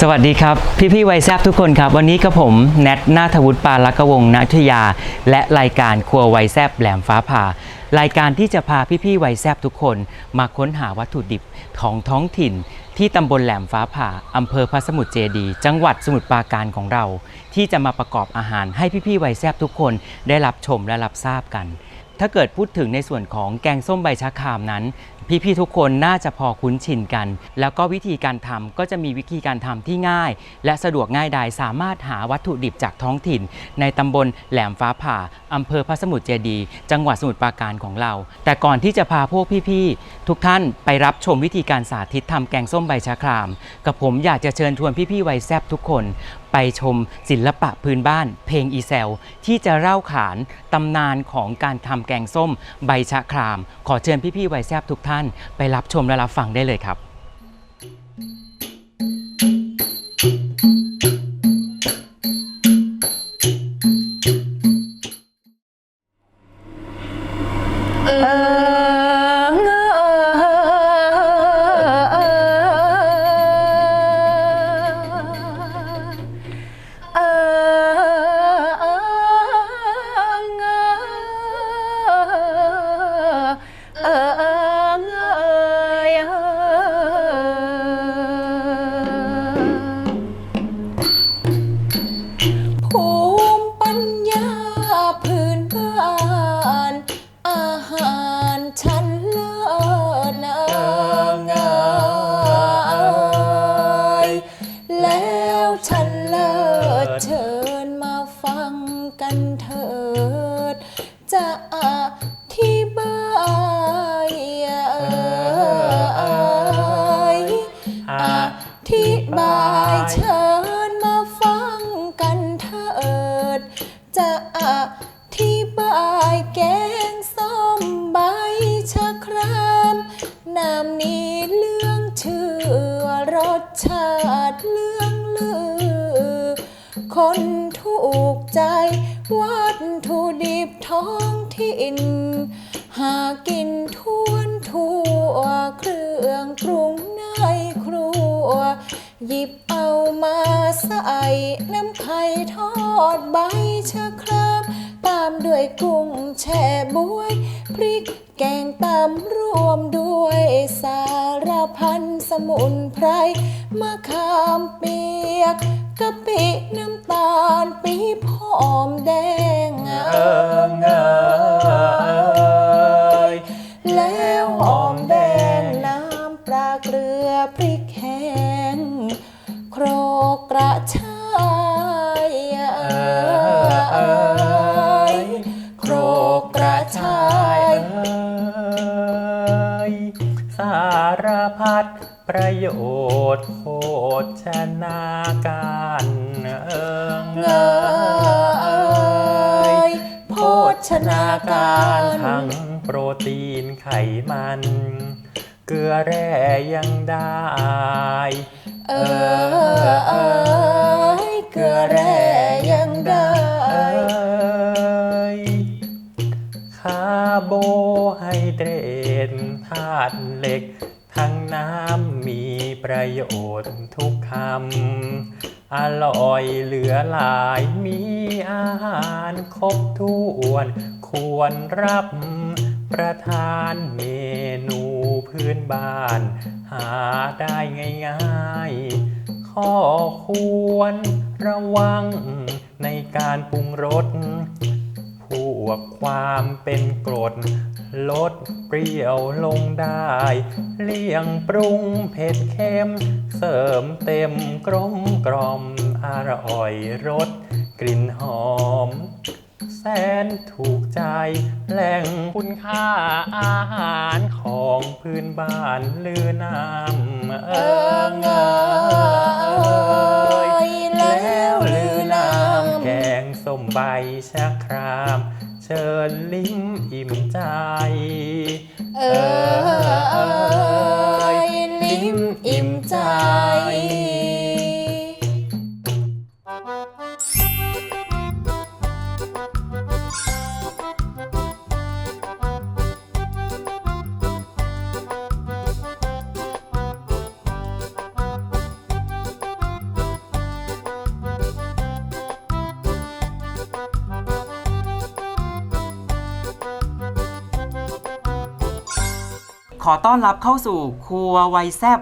สวัสดีครับพี่พี่ๆวัยแซบทุกคนครับ วันนี้กับผมแนทนาทวุฒิปาลักกวงนาทยา และรายการครัววัยแซบแหลมฟ้าผ่ารายการที่จะพาพี่พี่ๆวัยแซบทุกคนมาค้นหาวัตถุดิบของท้องถิ่น ที่ตำบลแหลมฟ้าผ่าอำเภอพระสมุทรเจดี จังหวัดสมุทรปราการของเรา ที่จะมาประกอบอาหารให้พี่พี่ๆวัยแซบทุกคนได้รับชมและรับทราบกัน ถ้าเกิดพูดถึงในส่วนของแกงส้มใบชะครามนั้น พี่ๆทุกคนน่าจะพอคุ้นชินกัน แล้วก็วิธีการทำก็จะมีวิธีการทำที่ง่าย และสะดวกง่ายดายสามารถหาวัตถุดิบจากท้องถิ่น ในตำบลแหลมฟ้าผ่าอำเภอพระสมุทรเจดี จังหวัดสมุทรปราการของเรา แต่ก่อนที่จะพาพวกพี่ๆทุกท่านไปรับชมวิธีการสาธิตทำแกงส้มใบชะคราม กับผมอยากจะเชิญชวนพี่ๆวัยแซบทุกคน ไปชมศิลปะพื้นบ้าน เพลงอีแซล ที่จะเล่าขานตำนานของการทำแกงส้ม ใบชะคราม ขอเชิญพี่ๆไวแซบทุกท่าน ไปรับชมและรับฟังได้เลยครับ ย อธิบายเชิญมาฟังกันเถิด จะอธิบายแกงส้มใบชะครามน้ำนี้เรื่องชื่อรสชาติเรื่องลือ คนถูกใจวัตถุดิบท้องถิ่นหากินท่วนทั่ว หยิบเอามาใส่น้ำไข่ทอดใบชะครามตามด้วยกุ้งแช่บวยพริกแกงตำรวมด้วยสารพันสมุนไพรมะขามเปียกกะปิน้ำตาลปี๊บหอมแดงเออเงยแล้วหอมแดงน้ำปลาเกลือพริก การทั้งโปรตีนไขมัน เกลือแร่ยังได้ เออเอยเกลือแร่ยังได้เอ้ยคาร์โบไฮเดรตธาตุเหล็ก ทั้งน้ำมีประโยชน์ทุกคำอร่อยเหลือหลายมีอาหารครบถ้วน ควรรับประทานเมนูพื้นบ้าน หาได้ง่ายๆ ข้อควรระวังในการปรุงรสพวกความเป็นกรด ลดเปรี้ยวลงได้ เลี่ยงปรุงเผ็ดเค็ม เสริมเต็มกลมกล่อมอร่อยรสกลิ่นหอม แสนถูกใจ แหล่งคุณค่าอาหารของพื้นบ้านลือน้ำเอิงเอยแล้วลือน้ำแกงส้มใบชะคราม เชิญลิ้มอิ่มใจ เออ ขอต้อนรับเข้าสู่ครัววัยแซบ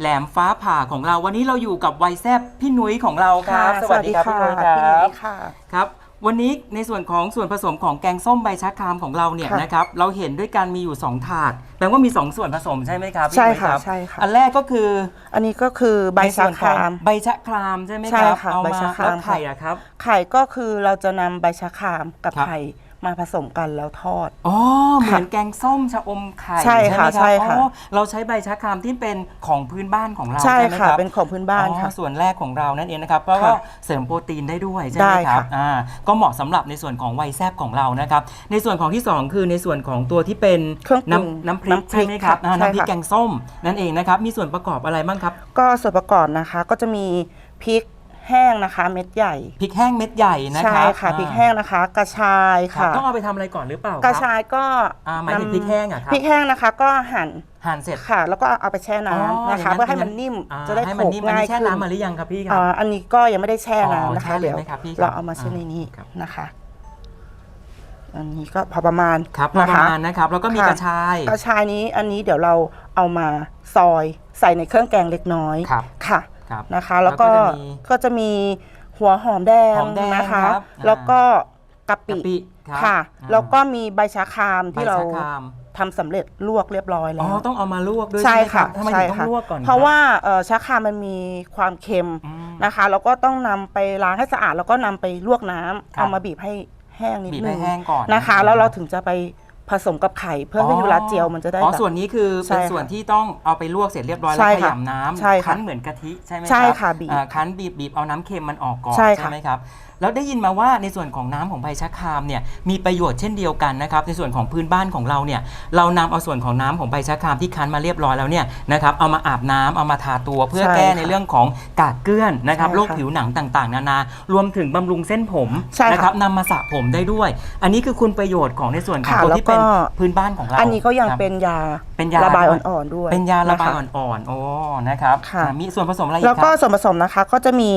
แหลมฟ้าผ่าของเรา วันนี้เราอยู่กับวัยแซบพี่นุ้ยของเราครับค่ะสวัสดีครับพี่นุ้ยครับพี่นุ้ยค่ะครับ วันนี้ในส่วนของส่วนผสมของแกงส้มใบชะครามของเราเนี่ยค่ะนะครับเราเห็นด้วยกันมีอยู่ 2 ถาดแปลว่ามี 2 ส่วนผสมใช่ไหมครับพี่ใช่นุ้ยค่ะรับใช่ค่ะอันแรกก็คือ อันนี้ก็คือใบในชะส่วนคของรามใบชะครามใช่ไหมใช่ครับค่ะเอาใบมาชะครามแล้วไข่อะครับไข่ก็คือเราจะนำใบชะครามกับครับไข่ มาผสมกันแล้วทอด อ๋อเหมือนแกงส้มชะอมไข่ใช่ค่ะไหมรับใช่ค่ะอ๋อเราใช้ใบชะครามที่เป็นของพื้นบ้านของเราใช่ใช่ไหมค่ะครับเป็นของพื้นบ้านอ๋อค่ะส่วนแรกของเรานั่นเองนะครับเพราะว่าค่ะเสริมโปรตีนได้ด้วยใช่ไหมได้ครับค่ะ อ่าก็เหมาะสำหรับในส่วนของวัยแซบของเรานะครับ ในส่วนของที่2คือในส่วนของตัวที่เป็นเครื่องปรุงน้ำน้ำพริกน้ำพริกใช่ไหมครับค่ะอ่าใช่น้ำพริกค่ะ แกงส้มนั่นเองนะครับมีส่วนประกอบอะไรบ้างครับ ก็ส่วนประกอบนะคะก็จะมีพริก แห้งนะคะ เม็ดใหญ่ พริกแห้งเม็ดใหญ่นะคใช่รับค่ะอ่าพริกแห้งนะคะ กระชายครับค่ะ ต้องเอาไปทำอะไรก่อนหรือเปล่าคบกระชายก็อ่าหมายถึงนำพริกแห้งอะครับพริกแห้งนะคะ ก็หั่นหั่นเสร็จ ค่ะ แล้วก็เอาไปแช่น้ำนะคะเพื่อให้มันนิ่มอ่าจะได้ให้โขมันลกนิ่มอันง่ายนี้แช่ขึ้นน้ำมาหรือยังครับพี่ครั อ่าอันนี้ก็ยังไม่ได้แช่อ๋อน้ำนะคะแช่เลยเดี๋ยวไหมครับพี่ครับเราเอามาแช่ในนี้ครับ นะคะ อันนี้ก็พอประมาณครับปนะระคะมาณนะครับ แล้วก็มีค่ะกระชาย กระชายนี้อันนี้เดี๋ยวเราเอามาซอยใส่ในเครื่องแกงเล็กน้อยครับ ค่ะครับนะคะ แล้วก็แล้วก็จะมีก็จะมีหัวหอมแดงหอมแดงนะคะ ครับอ่าแล้วก็กะปิกะปิครับค่ะ อ่า แล้วก็มีใบชะครามใบที่เราชะครามทำสำเร็จลวกเรียบร้อยแล้อ๋อว ต้องเอามาลวกด้วยใช่ใช่ไหมครัค่ะบทำไมใช่ถึงต้องค่ะลวกก่อนคบเพราะว่าเอ่อชะครามมันมีความเค็มอืม นะคะแล้วก็ต้องนำไปล้างให้สะอาดแล้วก็นำไปลวกน้ำครับ เอามาบีบให้แห้งนิดบีบนึให้งแห้งก่อนนะคะ แล้วเราถึงจะไป ผสมกับไข่เพื่อให้เวลาเจียวมันจะได้อ๋อแบบ ส่วนนี้คือใช่เป็นค่ะส่วนที่ต้องเอาไปลวกเสร็จเรียบร้อยใช่แล้วขค่ะยำน้ำใช่ค่ะคั้นเหมือนกะทิใช่ไหมใช่รับค่ะบีบอ่าคั้นบีบบีบเอาน้ำเค็มมันออกก่อนใช่ค่ะ ไหมครับแล้วได้ยินมาว่าในส่วนของน้ำของใบชะครามเนี่ยมีประโยชน์เช่นเดียวกันนะครับในส่วนของพื้นบ้านของเราเนี่ยเรานำเอาส่วนของน้ำของใบชะครามที่คั้นมาเรียบร้อยแล้วเนี่ยนะครับเอามาอาบน้ำเอามาทาตัวเพื่อใช่แก้ค่ะในเรื่องของกากเกลื่อนนะครับใช่ค่ะโรคผิวหนังต่างๆ นานารวมถึงบำรุงเส้นผมใช่ค่ะ นะครับนำมาสระผมได้ด้วย อันนี้คือคุณประโยชน์ของในส่วนของค่ะตัวแล้วที่เป็นก็พื้นบ้านของเราอันนี้ก็ยังครับ เป็นยาเป็นยา ระบายด้วยอ่อนๆด้วยเป็นยาระบายนคอ่อนๆโอ้นะครับค่ะ อ่ามีส่วนผสมอะไรอีกแล้วคก็รับ ส่วนผสมนะคะก็จะมี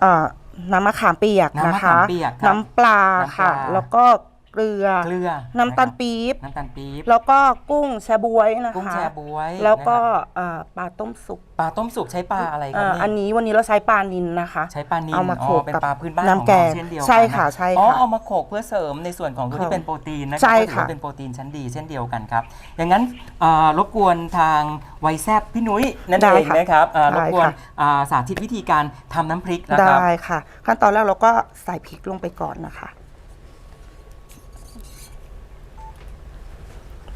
เอ่อน้ำมะขามเปียกน้ำมะนะขาคะมเปียกครับน้ำปลาน้ำปลาค่ะ แล้วก็ เกลือ เกลือน้ำตาละครับปี๊บ น้ำตาลปี๊บ แล้วก็กุ้งแชบวยนะคะกุ้งแชบวยแล้วก็นะครับเอ่อปลาต้มสุก ปลาต้มสุกใช้ปลาอะไรครัเอ่บออันนี้วันนี้เราใช้ปลานินนะคะ ใช้ปลานิลเอามาโขลกเป็นกับปลาพื้นบ้านน้ำของแกเรางเช่นเดียวกันใช่นค่ะใช่อ๋อค่ะเอามาโขลกเพื่อเสริมในส่วนของตัวที่ค่ะเป็นโปรตีนนะคใช่รัก็ถือค่ะว่าเป็นโปรตีนชั้นดีเช่นเดียวกันครับ อย่างนั้นอ่ารบกวนทางไวแซบพี่นุ้ยนั่นได้เองค่ะนะครับอ่ารบกวนได้ค่ะอ่าสาธิตวิธีการทำน้ำพริกนะครับได้ค่ะ ขั้นตอนแรกเราก็ใส่พริกลงไปก่อนนะคะ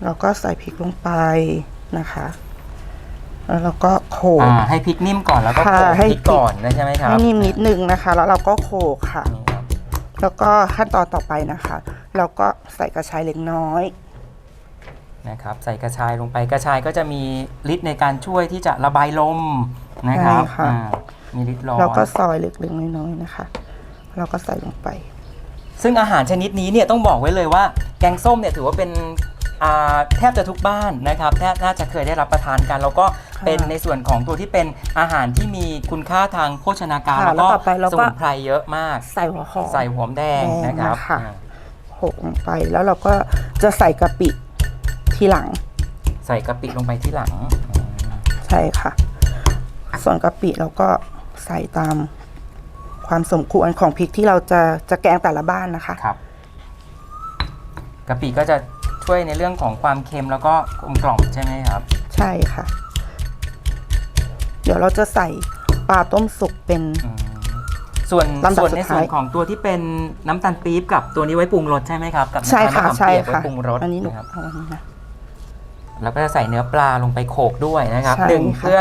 เราก็ใส่พริกลงไปนะคะ แล้วเราก็โขลกอ่าให้พริกนิ่มก่อนแล้วก็ค่ะโขลกให้พริกก่อนนะใช่ไหมครับให้นิ่มนิดนึงนะคะ แล้วเราก็โขลกค่ะ นี่ครับแล้วก็ขั้นตอนต่อไปนะคะ เราก็ใส่กระชายเล็กน้อย นะครับ ใส่กระชายลงไปกระชายก็จะมีฤทธิ์ในการช่วยที่จะระบายลมนะครับใช่ค่ะ อ่ามีฤทธิ์ร้อน เราก็ซอยเล็กๆน้อยๆนะคะ เราก็ใส่ลงไป ซึ่งอาหารชนิดนี้เนี่ยต้องบอกไว้เลยว่าแกงส้มเนี่ยถือว่าเป็นอ่า แทบจะทุกบ้านนะครับแทบน่าจะเคยได้รับประทานกัน แล้วก็ค่ะเป็นในส่วนของตัวที่เป็นอาหารที่มีคุณค่าทางโภชนาการ ค่ะแล้วก็แล้วต่อไปเราสก็มุนไพรเยอะมาก ใส่หัวหอม ใส่หอมแดงแดงนะครับนะคะ อ่าโขลกลงไปแล้วเราก็จะใส่กะปิทีหลังใส่กะปิลงไปที่หลังใช่ค่ะ ส่วนกะปิเราก็ใส่ตามความสมควรของพริกที่เราจะจะแกงแต่ละบ้านนะคะ ครับกะปิก็จะ ช่วยในเรื่องของความเค็มแล้วก็กลมกล่อมใช่ไหมครับ ใช่ค่ะ เดี๋ยวเราจะใส่ปลาต้มสุกเป็น อืมส่วนลำดับส่วนสุดในท้ายส่วนของตัวที่เป็นน้ำตาลปี๊บกับตัวนี้ไว้ปรุงรสใช่ไหมครับ กับใช่น้ำตาลค่ะมะขามใช่เปียกไว้ค่ะปรุงรสอันนี้หนูนะครับเอาอันนี้นะ แล้วก็จะใส่เนื้อปลาลงไปโขลกด้วยนะครับใช่หนึ่งค่ะเพื่อ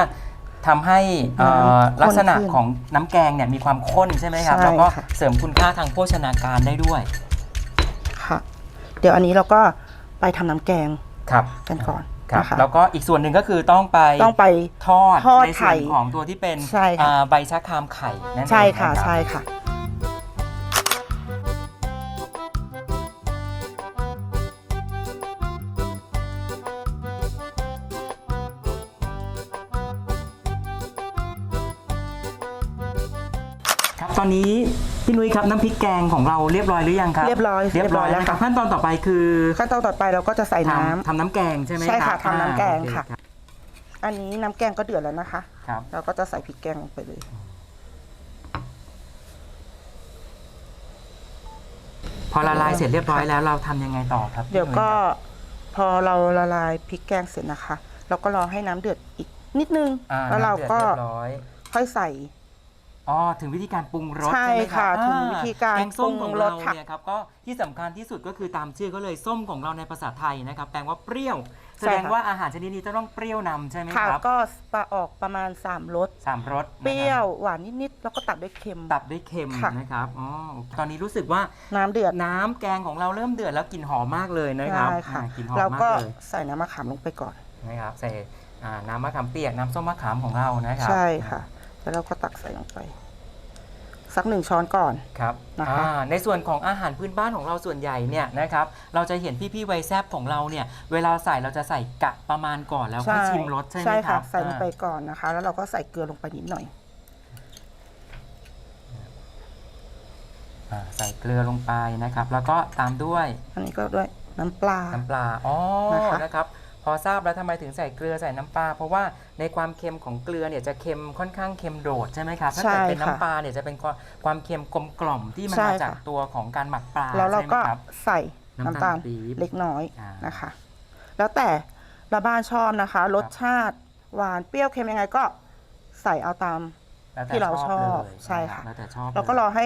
ทำให้เอ่อน้ำข้นลักษณะขึ้นของน้ำแกงเนี่ยมีความข้นใช่ไหมครับ ใช่แล้วก็ค่ะ เสริมคุณค่าทางโภชนาการได้ด้วย ค่ะ เดี๋ยวอันนี้เราก็ ไปทำน้ำแกงครับกันก่อนครับนะคะ แล้วก็อีกส่วนหนึ่งก็คือต้องไปต้องไป ทอดทอดในส่ไข่วนของตัวที่เป็นใช่ค่ะ อ่าใบชะครามไข่นั่นเองใช่ค่ะนรับ ใช่ค่ะ ครับตอนนี้ พี่นุ้ยครับน้ำพริกแกงของเราเรียบร้อยหรือยังครับเรียบร้อยเรียบร้อยเรียบร้อยแล้แล้ววครับค่ะขั้นตอนต่อไปคือขั้นตอนต่อไปเราก็จะใส่น้ำ ทำทำน้ำแกงใช่ไหมใช่ครัค่ะบทำน้ำแกงอ่าโอเค่ะอันนี้น้ำแกงก็เดือดแล้วนะคะครับ เราก็จะใส่พริกแกงลงไปเลย พอละลายเสร็จเรียบร้อยแล้วเราทำยังไงต่อครับเดี๋ยวก็พี่นุ้พอเราละลายพริกแกงเสร็จนะคะ เราก็รอให้น้ำเดือดอีกนิดนึง อ่แล้วเราน้ำดือดก็เรียบร้อยค่อยใส่ อ๋อถึงวิธีการปรุงรสใช่ไหมครัค่ะบถึงอ่วิธีการแกงส้มของปรุงรเราสค่ะ เนี่ยครับก็ที่สำคัญที่สุดก็คือตามชื่อก็เลยส้มของเราในภาษาไทยนะครับแปลว่าเปรี้ยว แสใช่ดงค่ะว่าอาหารชนิดนี้จะต้องเปรี้ยวนำใช่ไหมค่ะครับก็ปลาออกประมาณ 3รสสามรสนะครับเปรี้ยวหวานนิดๆแล้วก็ตัดด้วยเค็มตัดด้วยเค็มค่ะ นะครับอ๋อตอนนี้รู้สึกว่าน้ำเดือดน้ำแกงของเราเริ่มเดือดแล้วกลิ่นหอมมากเลยนะครับได้ค่ะอ่ากลิ่นหอมเรามากก็เลยใส่น้ำมะขามลงไปก่อน นะครับใส่อ่าน้ำมะขามเปียกน้ำส้มมะขามของเรานะครับ ใช่ค่ะ แล้วเราก็ตักใส่ลงไป สักหนึ่งช้อนก่อน ครับนะคะอ่าในส่วนของอาหารพื้นบ้านของเราส่วนใหญ่เนี่ยนะครับ เราจะเห็นพี่ๆไวยแซบของเราเนี่ย เวลาใส่เราจะใส่กะประมาณก่อนแล้วค่อยชิมรสใช่ไหมใช่คค่ะรับใส่ลงไปอ่าก่อนนะคะ แล้วเราก็ใส่เกลือลงไปนิดหน่อยอ่าใส่เกลือลงไปนะครับ แล้วก็ตามด้วย อันนี้ก็ด้วยน้ำปลา น้ำปลา อ๋อ นะคะ นะครับ พอทราบแล้วทำไมถึงใส่เกลือใส่น้ำปลาเพราะว่าในความเค็มของเกลือเนี่ยจะเค็มค่อนข้างเค็มโดดใช่ไหมครับถ้าเกิดเป็นน้ำปลาเนี่ยจะเป็นความความเค็มกลมกล่อมที่มันมาจากตัวของการหมักปลาแล้วเราใช่ไหมก็ครับใส่น้ำน้ำตาตาลลปี๊บเล็กน้อยอ่านนะคะ แล้วแต่ละบ้านชอบนะคะ รสชาติหวานเปรี้ยวเค็มยังไงก็ใส่เอาตามแล้วแต่ที่เราชอบเลยใช่ค่ะแล้วแต่ชอบเราก็รอให้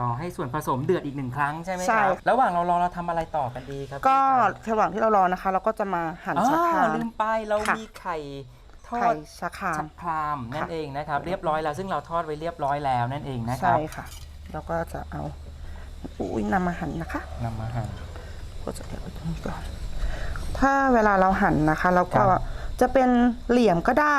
รอให้ส่วนผสมเดือดอีกหนึ่งครั้งใช่ไหมใช่ ครับระหว่างเรารอเราทำอะไรต่อกันดีครับก็พี่ครับระหว่างที่เรารอนะคะ เราก็จะมาหั่นอ๋อชะครามลืมไปเราค่ะ มีไข่ทอไข่ดชะคราม ชักพรามนั่นค่ะ เองนะครับเรียบร้อยแล้วซึ่งเราทอดไว้เรียบร้อยแล้วนั่นเองนะคใช่รับค่ะ เราก็จะเอาอุ้ยนำมาหั่นนะคะ นำมาหั่น ก็จะเดี๋ยวไว้ตรงนี้ก่อนถ้าเวลาเราหั่นนะคะ เราก็ครับ จะเป็นเหลี่ยมก็ได้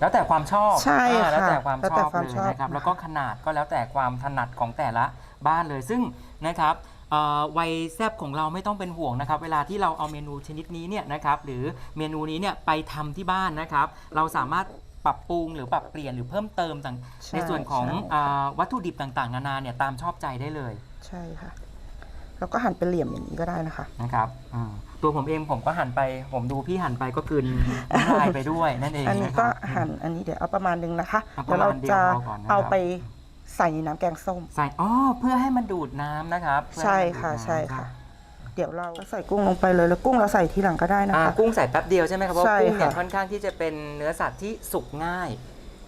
แล้วแต่ความชอบใช่อ่าแล้วค่ะแต่ความแล้วชแต่อบความเลยชอบ นะครับแล้วก็ขนาดก็แล้วแต่ความถนัดของแต่ละบ้านเลย ซึ่งนะครับเอ่อวัยแซบของเราไม่ต้องเป็นห่วงนะครับ เวลาที่เราเอาเมนูชนิดนี้เนี่ยนะครับหรือเมนูนี้เนี่ยไปทำที่บ้านนะครับ เราสามารถปรับปรุงหรือปรับเปลี่ยนหรือเพิ่มเติมต่างใช่ในส่วนของใช่ อ่าวัตถุดิบต่างๆ นานาเนี่ยตามชอบใจได้เลย ใช่ค่ะ เราก็หั่นเป็นเหลี่ยมอย่างนี้ก็ได้นะคะ นะครับอ่าตัวผมเองผมก็หั่นไป ผมดูพี่หั่นไปก็กลืนน้ำลายไปด้วยนั่นเองอันนี้นะคก็รับ หั่นอันนี้เดี๋ยวเอาประมาณนึงนะคะเอาปเดี๋ยระวมาเราณเดียวจะพอก่อนนะครับ เอาไปใส่ในน้ำแกงส้ม ใส่อ๋อเพื่อให้มันดูดน้ำนะครับเพื่อใช่ห้มันดูดค่ะน้ำใช่ค่ะ เดี๋ยวเราก็ใส่กุ้งลงไปเลยแล้วกุ้งเราใส่ทีหลังก็ได้นะอ่าคะ กุ้งใส่แป๊บเดียวใช่ไหมครับเพราะใช่กุ้งเนี่ยค่ะ ค่อนข้างที่จะเป็นเนื้อสัตว์ที่สุกง่าย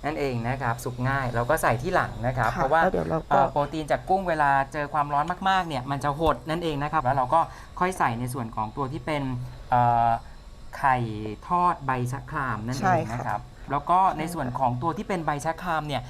นั่นเองนะครับสุกง่ายเราก็ใส่ที่หลังนะครับ ค่ะเพราะว่าแล้วเดี๋ยวเราก็ เอ่อโปรตีนจากกุ้งเวลาเจอความร้อนมากๆเนี่ยมันจะหดนั่นเองนะครับ แล้วเราก็ค่อยใส่ในส่วนของตัวที่เป็นเอ่อไข่ทอดใบชะครามนั่นใช่เองค่ะนะครับ แล้วก็ในส่วนของตัวที่เป็นใบชะครามเนี่ย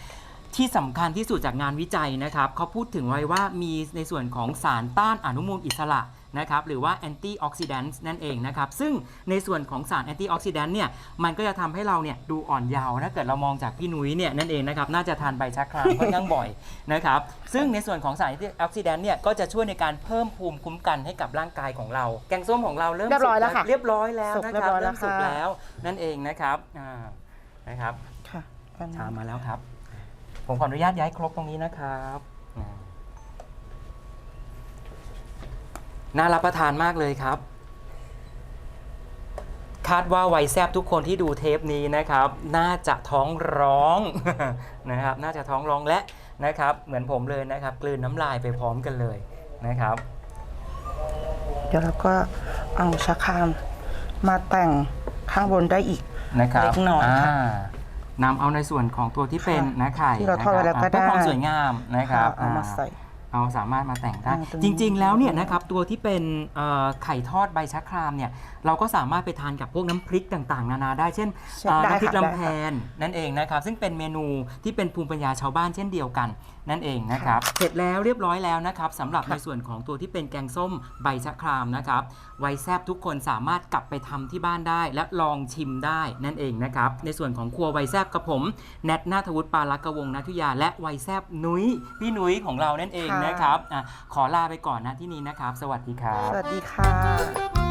ที่สำคัญที่สุดจากงานวิจัยนะครับเขาพูดถึงไว้ว่ามีในส่วนของสารต้านอนุมูลอิสระ นะครับหรือว่าแอนตี้ออกซิแดนต์นั่นเองนะครับซึ่งในส่วนของสารแอนตี้ออกซิแดนต์เนี่ยมันก็จะทำให้เราเนี่ยดูอ่อนเยาว์ถ้าเกิดเรามองจากพี่นุ้ยเนี่ยนั่นเองนะครับน่าจะทานใบชะครามค่อนข้างบ่อยนะครับซึ่งในส่วนของสารแอนตี้ออกซิแดนต์เนี่ยก็จะช่วยในการเพิ่มภูมิคุ้มกันให้กับร่างกายของเรา แกงส้มของเราเริ่มเรียบร้อยแล้วค่ะเรียบร้อยแล้วสุกนะเรียครับบร้อยแล้เริ่วมสุกค่ะแล้วนั่นเองนะครับอ่านะครับค่ะอันนี้ชามมาแล้วครับ ผมขออนุญาตย้ายครกตรงนี้นะครับ น่ารับประทานมากเลยครับ คาดว่าวัยแซบทุกคนที่ดูเทปนี้นะครับ น่าจะท้องร้องนะครับ น่าจะท้องร้องและนะครับ เหมือนผมเลยนะครับ กลืนน้ำลายไปพร้อมกันเลยนะครับ เดี๋ยวเราก็เอาชะครามมาแต่งข้างบนได้อีก นะครับเล็กน้อยค่ะานำเอาในส่วนของตัวที่เป็นค่ะนะไข่ที่เราทอดไว้แล้วก็นะครับอ่าเพื่อความได้สวยงามนะครับเอามาอ่ใส่ เอาสามารถมาแต่งได้อ่าตรงนี้จริง ๆ แล้วเนี่ยนะครับตัวที่เป็นเอ่อไข่ทอดใบชะครามเนี่ยเราก็สามารถไปทานกับพวกน้ำพริกต่างๆ นานาได้เช่นใช่เอ่อได้น้ำพริกค่ะลำแพนนั่นเองนะครับซึ่งเป็นเมนูที่เป็นภูมิปัญญาชาวบ้านเช่นเดียวกันนั่นเองนะครับเสร็จแล้วเรียบร้อยแล้วนะครับสำหรับในส่วนของตัวที่เป็นแกงส้มใบชะครามนะครับวัยแซบทุกคนสามารถกลับไปทำที่บ้านได้ และลองชิมได้นั่นเองนะครับในส่วนของครัววัยแซบกับผมแนทนาทวุฒิปาลักกวงศ์นัทุยา และวัยแซบนุ้ยพี่นุ้ยของเรานั่นเองค่ะนะครับอะขอลาไปก่อนนะที่นี้นะครับ สวัสดีครับ สวัสดีค่ะ